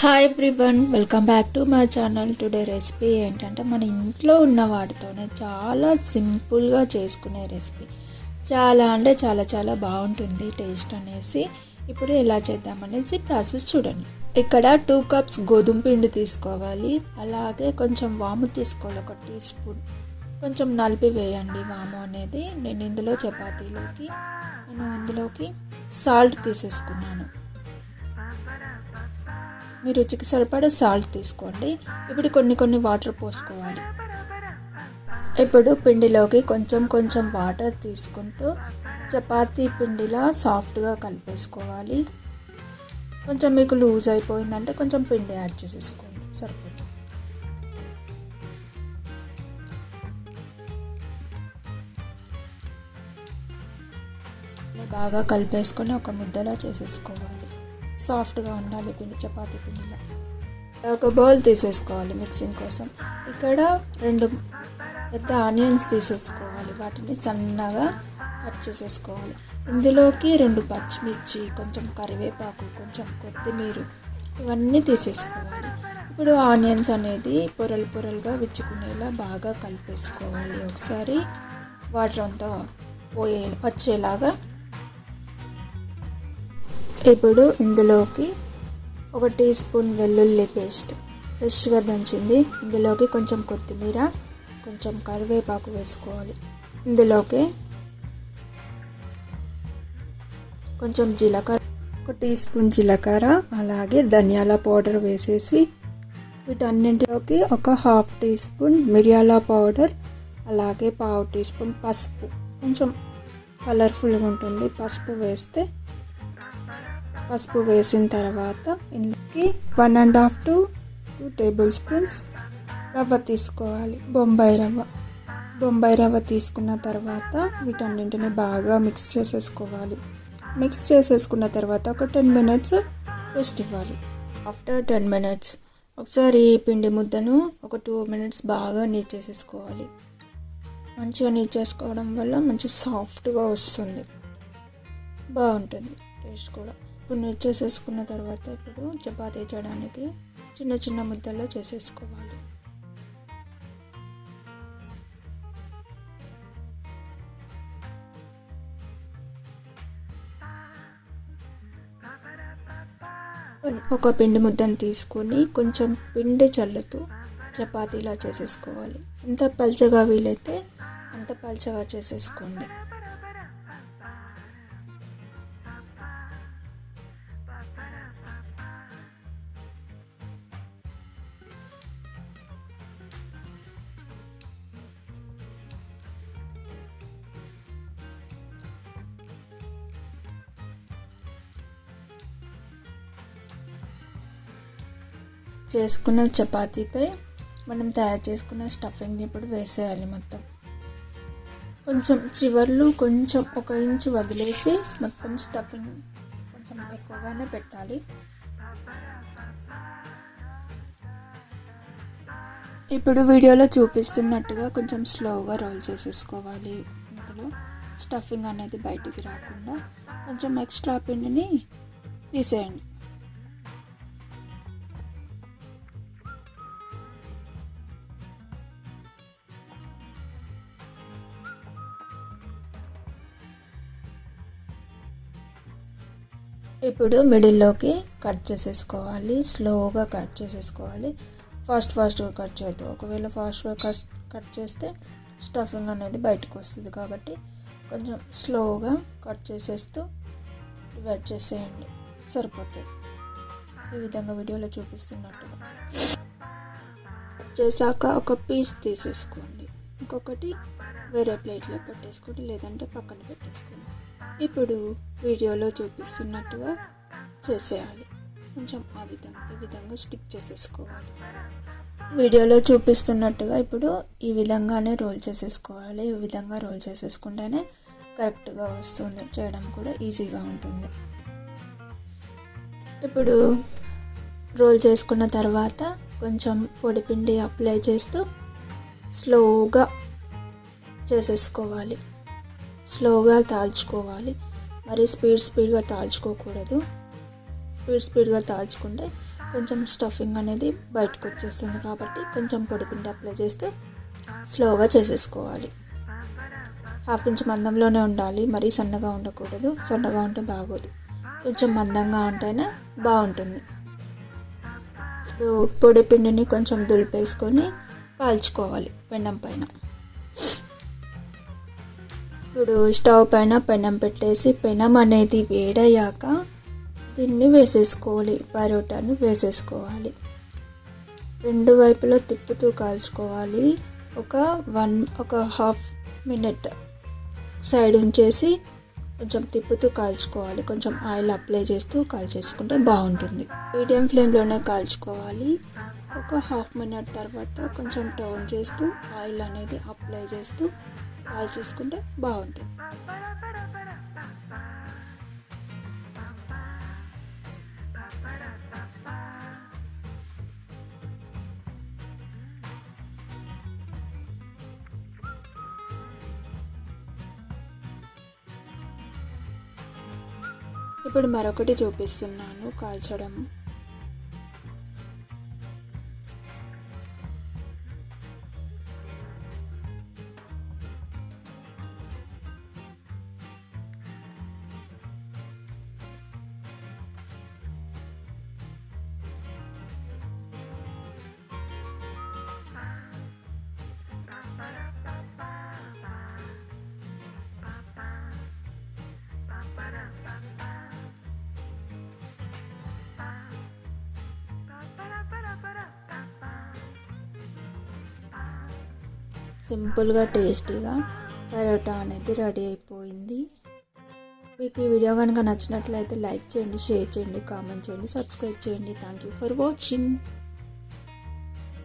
Hi everyone welcome back to my channel today recipe ఏంటంటే మన ఇంట్లో ఉన్న వాటితోనే చాలా సింపుల్గా చేసుకునే రెసిపీ చాలా అంటే చాలా చాలా బాగుంటుంది టేస్ట్ అనేసి. ఇప్పుడు ఎలా చేద్దామనేసి ప్రాసెస్ చూడండి. ఇక్కడ టూ కప్స్ గోధుమ పిండి తీసుకోవాలి. అలాగే కొంచెం వాము తీసుకోవాలి ఒక టీ స్పూన్ కొంచెం నలిపి వేయండి వాము అనేది. నేను ఇందులో చపాతీలోకి నేను ఇందులోకి సాల్ట్ తీసేసుకున్నాను. మీ రుచికి సరిపడా సాల్ట్ తీసుకోండి. ఇప్పుడు కొన్ని కొన్ని వాటర్ పోసుకోవాలి. ఇప్పుడు పిండిలోకి కొంచెం కొంచెం వాటర్ తీసుకుంటూ చపాతీ పిండిలా సాఫ్ట్గా కలిపేసుకోవాలి. కొంచెం మీకు లూజ్ అయిపోయిందంటే కొంచెం పిండి యాడ్ చేసేసుకోండి. సరిపోతుంది. బాగా కలిపేసుకొని ఒక ముద్దలా చేసేసుకోవాలి. సాఫ్ట్గా ఉండాలి పిండి చపాతీ పిండిలో. ఒక బౌల్ తీసేసుకోవాలి మిక్సింగ్ కోసం. ఇక్కడ రెండు పెద్ద ఆనియన్స్ తీసేసుకోవాలి. వాటిని సన్నగా కట్ చేసేసుకోవాలి. ఇందులోకి రెండు పచ్చిమిర్చి కొంచెం కరివేపాకు కొంచెం కొత్తిమీర ఇవన్నీ తీసేసుకోవాలి. ఇప్పుడు ఆనియన్స్ అనేది పొరలు పొరలుగా విచ్చుకునేలా బాగా కలిపేసుకోవాలి. ఒకసారి వాటర్ అంతా పోయే వచ్చేలాగా ఇప్పుడు ఇందులోకి ఒక టీ స్పూన్ వెల్లుల్లి పేస్ట్ ఫ్రెష్గా దంచింది. ఇందులోకి కొంచెం కొత్తిమీర కొంచెం కరివేపాకు వేసుకోవాలి. ఇందులోకి కొంచెం జీలకర్ర ఒక టీ స్పూన్ జీలకర్ర అలాగే ధనియాల పౌడర్ వేసేసి వీటన్నింటిలోకి ఒక హాఫ్ టీ స్పూన్ మిరియాల పౌడర్ అలాగే పావు టీ స్పూన్ పసుపు. కొంచెం కలర్ఫుల్గా ఉంటుంది. పసుపు వేస్తే పసుపు వేసిన తర్వాత ఇందులోకి one and half to two tablespoons రవ్వ తీసుకోవాలి. బొంబాయి రవ్వ. బొంబాయి రవ్వ తీసుకున్న తర్వాత వీటన్నింటిని బాగా మిక్స్ చేసేసుకోవాలి. మిక్స్ చేసేసుకున్న తర్వాత ఒక టెన్ మినిట్స్ రెస్ట్ ఇవ్వాలి. ఆఫ్టర్ టెన్ మినిట్స్ ఒకసారి పిండి ముద్దను ఒక టూ మినిట్స్ బాగా నీట్ చేసేసుకోవాలి. మంచిగా నీట్ చేసుకోవడం వల్ల మంచి సాఫ్ట్గా వస్తుంది. బాగుంటుంది. టేస్ట్ కూడా. ఇప్పుడు నీట్ చేసేసుకున్న తర్వాత ఇప్పుడు చపాతీ చేయడానికి చిన్న చిన్న ముద్దల్లో చేసేసుకోవాలి. ఒక పిండి ముద్దను తీసుకొని కొంచెం పిండి చల్లుతూ చపాతీలా చేసేసుకోవాలి. ఎంత పలచగా వీలైతే అంత పలచగా చేసేసుకోండి. చేసుకున్న చపాతీపై మనం తయారు చేసుకున్న స్టఫింగ్ని ఇప్పుడు వేసేయాలి మొత్తం. కొంచెం చివర్లు కొంచెం ఒక ఇంచు వదిలేసి మొత్తం స్టఫింగ్ కొంచెం ఎక్కువగానే పెట్టాలి. ఇప్పుడు వీడియోలో చూపిస్తున్నట్టుగా కొంచెం స్లోగా రోల్ చేసేసుకోవాలి. ఇందులో స్టఫింగ్ అనేది బయటికి రాకుండా కొంచెం ఎక్స్ట్రా పిండిని తీసేయండి. ఇప్పుడు మిడిల్లోకి కట్ చేసేసుకోవాలి. స్లోగా కట్ చేసేసుకోవాలి. ఫాస్ట్ ఫాస్ట్గా కట్ చేయొద్దు ఒకవేళ ఫాస్ట్గా కట్ కట్ చేస్తే స్టఫింగ్ అనేది బయటకు వస్తుంది కాబట్టి కొంచెం స్లోగా కట్ చేసేస్తూ వెట్ చేసేయండి. సరిపోతుంది. ఈ విధంగా వీడియోలో చూపిస్తున్నట్టుగా. చేశాక ఒక పీస్ తీసేసుకోండి. ఇంకొకటి వేరే ప్లేట్లో పెట్టేసుకోండి. లేదంటే పక్కన పెట్టేసుకోండి. ఇప్పుడు వీడియోలో చూపిస్తున్నట్టుగా చేసేయాలి. కొంచెం ఆ విధంగా ఈ విధంగా స్టిక్ చేసేసుకోవాలి. వీడియోలో చూపిస్తున్నట్టుగా ఇప్పుడు ఈ విధంగానే రోల్ చేసేసుకోవాలి. ఈ విధంగా రోల్ చేసేసుకుంటేనే కరెక్ట్గా వస్తుంది. చేయడం కూడా ఈజీగా ఉంటుంది. ఇప్పుడు రోల్ చేసుకున్న తర్వాత కొంచెం పొడిపిండి అప్లై చేస్తూ స్లోగా చేసేసుకోవాలి. స్లోగా తాల్చుకోవాలి. మరి స్పీడ్ స్పీడ్గా తాల్చుకోకూడదు. స్పీడ్ స్పీడ్గా తాల్చుకుంటే కొంచెం స్టఫింగ్ అనేది బయటకు వచ్చేస్తుంది కాబట్టి కొంచెం పొడిపిండి అప్లై చేస్తూ స్లోగా చేసేసుకోవాలి. హాఫ్ ఇంచ్ మందంలోనే ఉండాలి. మరీ సన్నగా ఉండకూడదు. సన్నగా ఉంటే బాగోదు. కొంచెం మందంగా ఉంటేనే బాగుంటుంది. పొడి పిండిని కొంచెం దులిపేసుకొని కాల్చుకోవాలి పెండం పైన. ఇప్పుడు స్టవ్ పైన పెనం పెట్టేసి పెనం అనేది వేడయ్యాక దీన్ని వేసేసుకోవాలి పరోటాను వేసేసుకోవాలి. రెండు వైపులా తిప్పుతూ కాల్చుకోవాలి. ఒక వన్ ఒక హాఫ్ మినిట్ సైడ్ ఉంచేసి కొంచెం తిప్పుతూ కాల్చుకోవాలి. కొంచెం ఆయిల్ అప్లై చేస్తూ కాల్చేసుకుంటే బాగుంటుంది. మీడియం ఫ్లేమ్లోనే కాల్చుకోవాలి. ఒక హాఫ్ మినిట్ తర్వాత కొంచెం టర్న్ చేస్తూ ఆయిల్ అనేది అప్లై చేస్తూ కాల్చేసుకుంటే బాగుంటుంది. ఇప్పుడు మరొకటి చూపిస్తున్నాను. కాల్చడం సింపుల్గా టేస్టీగా పరోటా అనేది రెడీ అయిపోయింది. మీకు ఈ వీడియో కనుక నచ్చినట్లయితే లైక్ చేయండి షేర్ చేయండి కామెంట్ చేయండి సబ్స్క్రైబ్ చేయండి. Thank you for watching